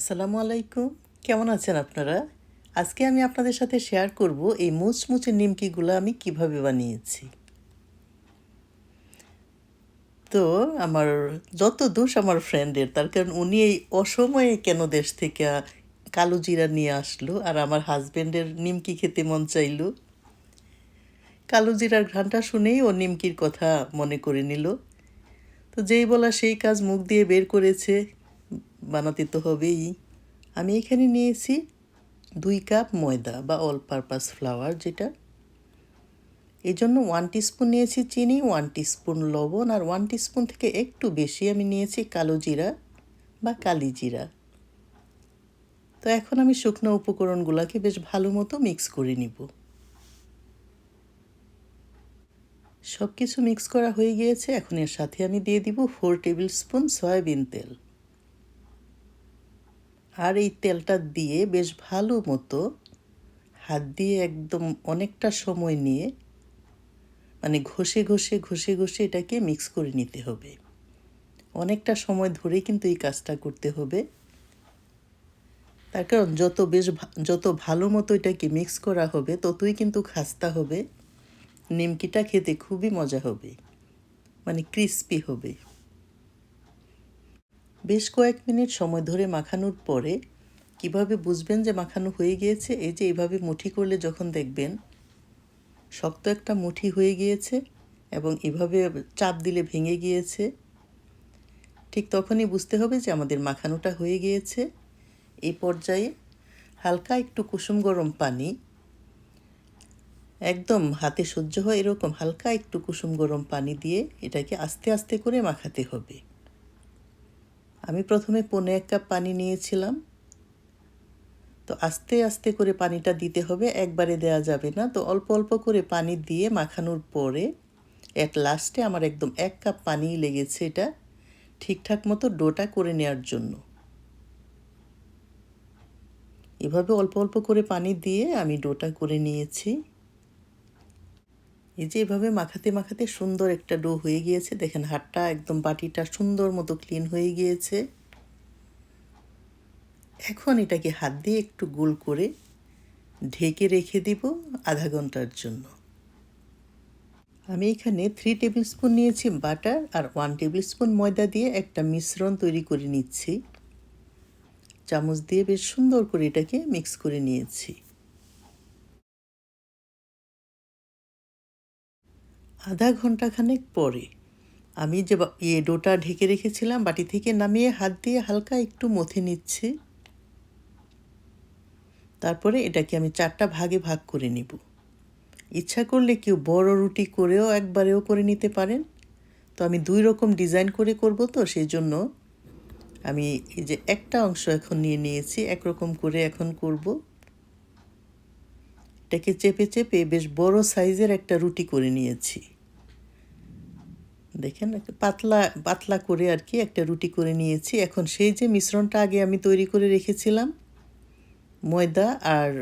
আসসালামু আলাইকুম। কেমন আছেন আপনারা? আজকে আমি আপনাদের সাথে শেয়ার করব এই মুচমুচে নিমকিগুলো আমি কীভাবে বানিয়েছি। তো আমার যত দোষ আমার ফ্রেন্ডের তার কারণ উনি এই অসময়ে কেন দেশ থেকে কালো জিরা নিয়ে আসলো আর আমার হাজব্যান্ডের নিমকি খেতে মন চাইলো? কালো জিরার ঘ্রানটা শুনেই ও নিমকির কথা মনে করে নিল। তো যেই বলা সেই কাজ মুখ দিয়ে বের করেছে। বানাতে তো হবেই। আমি এখানে নিয়েছি দুই কাপ ময়দা বা অল পারপাস ফ্লাওয়ার যেটা। এই জন্য ওয়ান টিস্পুন নিয়েছি চিনি ওয়ান টিস্পুন লবণ আর ওয়ান টিস্পুন থেকে একটু বেশি আমি নিয়েছি কালো জিরা বা কালি জিরা। তো এখন আমি শুকনো উপকরণগুলোকে বেশ ভালো মতো মিক্স করে নিব। সব কিছু মিক্স করা হয়ে গিয়েছে, এখন এর সাথে আমি দিয়ে দিব ফোর টেবিল স্পুন সয়াবিন তেল। আর এই তেলটা দিয়ে বেশ ভালো মতো হাত দিয়ে একদম অনেকটা সময় নিয়ে মানে ঘষে ঘষে ঘষে ঘষে এটাকে মিক্স করে নিতে হবে। অনেকটা সময় ধরে কিন্তু এই কাজটা করতে হবে। তার কারণ যত বেশ যত ভালো মতো এটাকে মিক্স করা হবে, ততই কিন্তু খাস্তা হবে। নিমকিটা খেতে খুবই মজা হবে। মানে ক্রিস্পি হবে। বেশ কয়েক মিনিট সময় ধরে মাখানোর পরে কীভাবে বুঝবেন যে মাখানো হয়ে গিয়েছে? এই যে এইভাবে মুঠি করলে যখন দেখবেন শক্ত একটা মুঠি হয়ে গিয়েছে এবং এভাবে চাপ দিলে ভেঙে গিয়েছে, ঠিক তখনই বুঝতে হবে যে আমাদের মাখানোটা হয়ে গিয়েছে। এই পর্যায়ে হালকা একটু কুসুম গরম পানি, একদম হাতে সহ্য হয় এরকম হালকা একটু কুসুম গরম পানি দিয়ে এটাকে আস্তে আস্তে করে মাখাতে হবে। আমি প্রথমে পনে এক কাপ পানি নিয়েছিলাম। তো আস্তে আস্তে করে পানিটা দিতে হবে, একবারে দেওয়া যাবে না। তো অল্প অল্প করে পানি দিয়ে মাখানোর পরে এক লাস্টে আমার একদম এক কাপ পানি লেগেছে এটা ঠিকঠাক মতো ডোটা করে নেওয়ার জন্য। এভাবে অল্প অল্প করে পানি দিয়ে আমি ডোটা করে নিয়েছি। এই যে এভাবে মাখাতে মাখাতে সুন্দর একটা ডো হয়ে গিয়েছে। দেখেন হাতটা একদম বাটিটা সুন্দর মতো ক্লিন হয়ে গিয়েছে। এখন এটাকে হাত দিয়ে একটু গোল করে ঢেকে রেখে দিব আধা ঘণ্টার জন্য। আমি এখানে থ্রি টেবিল স্পুন নিয়েছি বাটার আর ওয়ান টেবিল স্পুন ময়দা দিয়ে একটা মিশ্রণ তৈরি করে নিচ্ছি। চামচ দিয়ে বেশ সুন্দর করে এটাকে মিক্স করে নিয়েছি। আধা ঘন্টাখানেক পরে আমি যে ইয়ে ডোটা ঢেকে রেখেছিলাম, বাটি থেকে নামিয়ে হাত দিয়ে হালকা একটু মথে নিচ্ছি। তারপরে এটাকে আমি চারটা ভাগে ভাগ করে নিব। ইচ্ছা করলে কেউ বড় রুটি করেও একবারেও করে নিতে পারেন। তো আমি দুই রকম ডিজাইন করে করব তো সেই জন্য আমি এই যে একটা অংশ এখন নিয়ে নিয়েছি একরকম করে এখন করব। এটাকে চেপে চেপে বেশ বড় সাইজের একটা রুটি করে নিয়েছি। দেখেন পাতলা পাতলা করে আর কি একটা রুটি করে নিয়েছি। এখন সেই যে মিশ্রণটা আগে আমি তৈরি করে রেখেছিলাম, ময়দা আর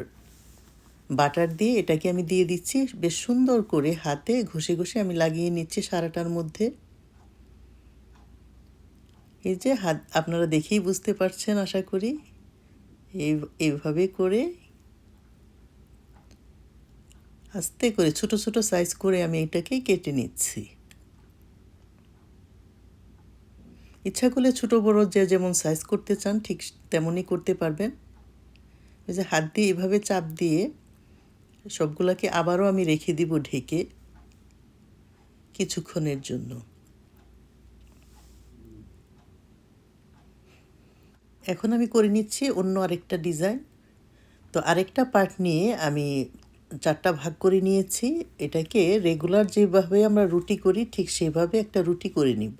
বাটার দিয়ে এটাকে আমি দিয়ে দিচ্ছি। বেশ সুন্দর করে হাতে ঘষে ঘষে আমি লাগিয়ে নিচ্ছি সারাটার মধ্যে। এই যে হাত, আপনারা দেখেই বুঝতে পারছেন আশা করি। এই, এইভাবে করে আস্তে করে, ছোট ছোট সাইজ করে আমি এটাকে কেটে নিচ্ছি। ইচ্ছা করলে ছোটো বড়ো যে যেমন সাইজ করতে চান, ঠিক তেমনই করতে পারবেন। ওই যে হাত দিয়ে এভাবে চাপ দিয়ে সবগুলোকে আবারও আমি রেখে দিব ঢেকে কিছুক্ষণের জন্য। এখন আমি করে নিচ্ছি অন্য আরেকটা ডিজাইন তো আরেকটা পার্ট নিয়ে আমি চারটা ভাগ করে নিয়েছি। এটাকে রেগুলার যেভাবে আমরা রুটি করি, ঠিক সেভাবে একটা রুটি করে নিব।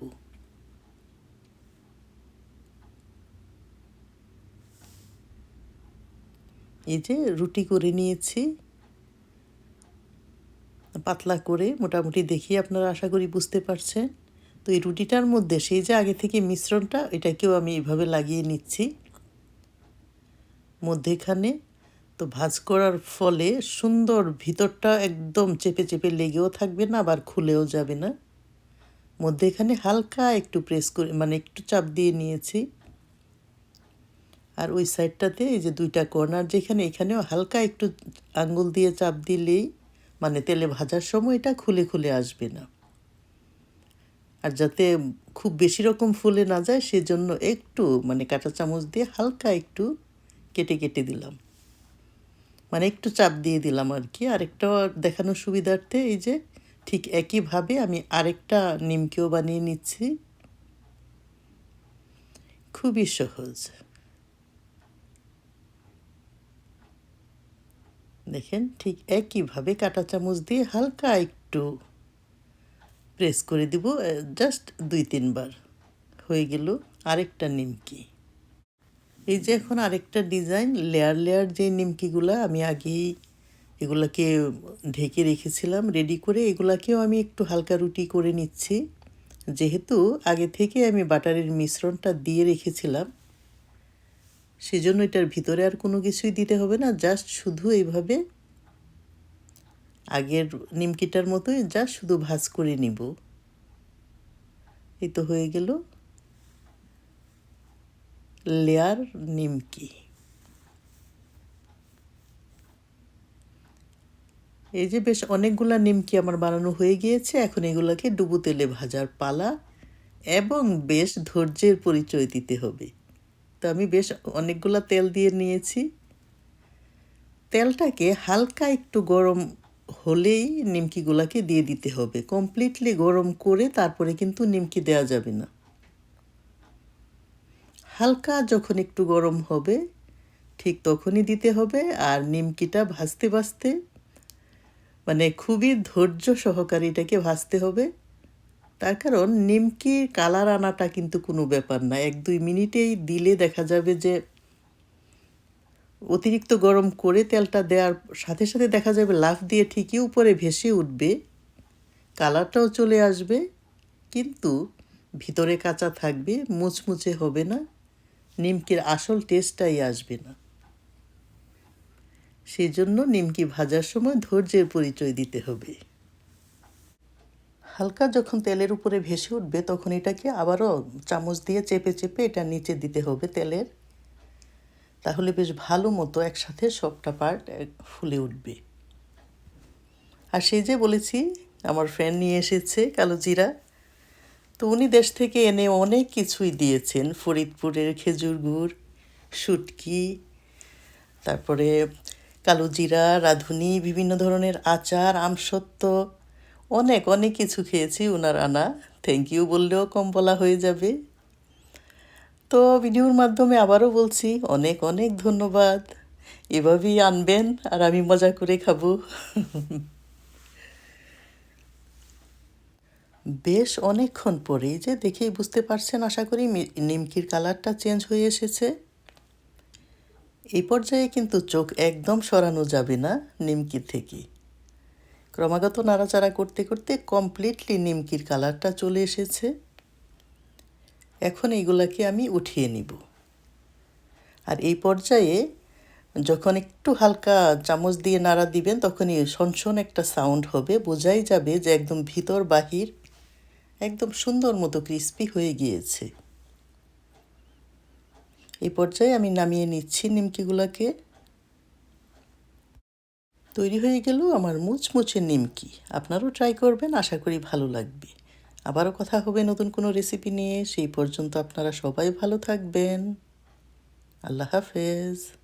এই যে রুটি করে নিয়েছি, পাতলা করে মোটামুটি দেখি আপনারা আশা করি বুঝতে পারছেন। তো এই রুটিটার মধ্যে সেই যে আগে থেকে মিশ্রণটা, এটাকেও আমি এভাবে লাগিয়ে নিচ্ছি। মধ্যেখানে তো ভাজ করার ফলে সুন্দর ভিতরটা একদম চেপে চেপে লেগেও থাকবে না, আবার খুলেও যাবে না। মধ্যেখানে হালকা একটু প্রেস করে মানে একটু চাপ দিয়ে নিয়েছি। আর ওই সাইডটাতে এই যে দুইটা কর্নার, যেখানে এখানেও হালকা একটু আঙ্গুল দিয়ে চাপ দিলেই মানে তেলে ভাজার সময় এটা খুলে খুলে আসবে না। আর যাতে খুব বেশি রকম ফুলে না যায়, সেজন্য একটু মানে কাঁটা চামচ দিয়ে হালকা একটু কেটে কেটে দিলাম। মানে একটু চাপ দিয়ে দিলাম আর কি আরেকটা দেখানোর সুবিধার্থে এই যে ঠিক একইভাবে আমি আরেকটা নিমকেও বানিয়ে নিচ্ছি। খুবই সহজ। দেখেন ঠিক একইভাবে কাঁটা চামচ দিয়ে হালকা একটু প্রেস করে দিব জাস্ট দুই তিনবার। হয়ে গেল আরেকটা নিমকি। এই যে এখন আরেকটা ডিজাইন লেয়ার লেয়ার যে নিমকিগুলো আমি আগেই এগুলাকে ঢেকে রেখেছিলাম রেডি করে এগুলাকেও আমি একটু হালকা রুটি করে নিচ্ছি। যেহেতু আগে থেকে আমি বাটারের মিশ্রণটা দিয়ে রেখেছিলাম সেজন্য এটার ভিতরে আর কোনো কিছুই দিতে হবে না, জাস্ট শুধু এইভাবে আগের নিমকিটার মতোই জাস্ট শুধু ভাজ করে নিব। এই তো হয়ে গেল লেয়ার নিমকি। এই যে বেশ অনেকগুলা নিমকি আমার বানানো হয়ে গিয়েছে, এখন এগুলাকে ডুবো তেলে ভাজার পালা এবং বেশ ধৈর্যের পরিচয় দিতে হবে। তো আমি বেশ অনেকগুলো তেল দিয়ে নিয়েছি। তেলটাকে হালকা একটু গরম হলেই নিমকিগুলোকে দিয়ে দিতে হবে। কমপ্লিটলি গরম করে তারপরে কিন্তু নিমকি দেওয়া যাবে না। হালকা যখন একটু গরম হবে, ঠিক তখনই দিতে হবে আর নিমকিটা ভাজতে ভাজতে মানে খুবই ধৈর্য সহকারে এটাকে ভাজতে হবে। তার কারণ নিমকির কালার আনাটা কিন্তু কোনো ব্যাপার না। এক দুই মিনিটেই দিলে দেখা যাবে যে অতিরিক্ত গরম করে তেলটা দেওয়ার সাথে সাথে দেখা যাবে লাফ দিয়ে ঠিকই উপরে ভেসে উঠবে, কালারটাও চলে আসবে, কিন্তু ভিতরে কাঁচা থাকবে, মুচমুচে হবে না, নিমকির আসল টেস্টটাই আসবে না। সেই জন্য নিমকি ভাজার সময় ধৈর্যের পরিচয় দিতে হবে। হালকা যখন তেলের উপরে ভেসে উঠবে, তখন এটাকে আবারও চামচ দিয়ে চেপে চেপে এটা নিচে দিতে হবে তেলের। তাহলে বেশ ভালো মতো একসাথে সবটা পার্ট ফুলে উঠবে। আর সেই যে বলেছি, আমার ফ্রেন্ড নিয়ে এসেছে, কালো জিরা। তো উনি দেশ থেকে এনে অনেক কিছুই দিয়েছেন। ফরিদপুরের খেজুর গুড়, শুটকি, তারপরে কালো জিরা, রাঁধুনি, বিভিন্ন ধরনের আচার, আমসত্ত্ব অনেক অনেক কিছু খেয়েছি ওনার আনা। থ্যাংক ইউ বললেও কম বলা হয়ে যাবে। তো ভিডিওর মাধ্যমে আবারও বলছি, অনেক অনেক ধন্যবাদ। এভাবেই আনবেন আর আমি মজা করে খাব। বেশ অনেকক্ষণ পরেই যে দেখেই বুঝতে পারছেন, আশা করি নিমকির কালারটা চেঞ্জ হয়ে এসেছে। এই পর্যায়ে কিন্তু চোখ একদম সরানো যাবে না নিমকি থেকে। ক্রমাগত নাড়াচাড়া করতে করতে কমপ্লিটলি নিমকির কালারটা চলে এসেছে। এখন এইগুলাকে আমি উঠিয়ে নিব। আর এই পর্যায়ে যখন একটু হালকা চামচ দিয়ে নাড়া দিবেন, তখনই সনসন একটা সাউন্ড হবে, বোঝাই যাবে যে একদম ভিতর বাহির, একদম সুন্দর মতো ক্রিস্পি হয়ে গিয়েছে। এই পর্যায়ে আমি নামিয়ে নিচ্ছি নিমকিগুলোকে। তৈরি হয়ে গেল আমার মুচমুচে নিমকি। আপনারও ট্রাই করবেন, আশা করি ভালো লাগবে। আবারও কথা হবে নতুন কোনো রেসিপি নিয়ে। সেই পর্যন্ত আপনারা সবাই ভালো থাকবেন। আল্লাহ হাফেজ।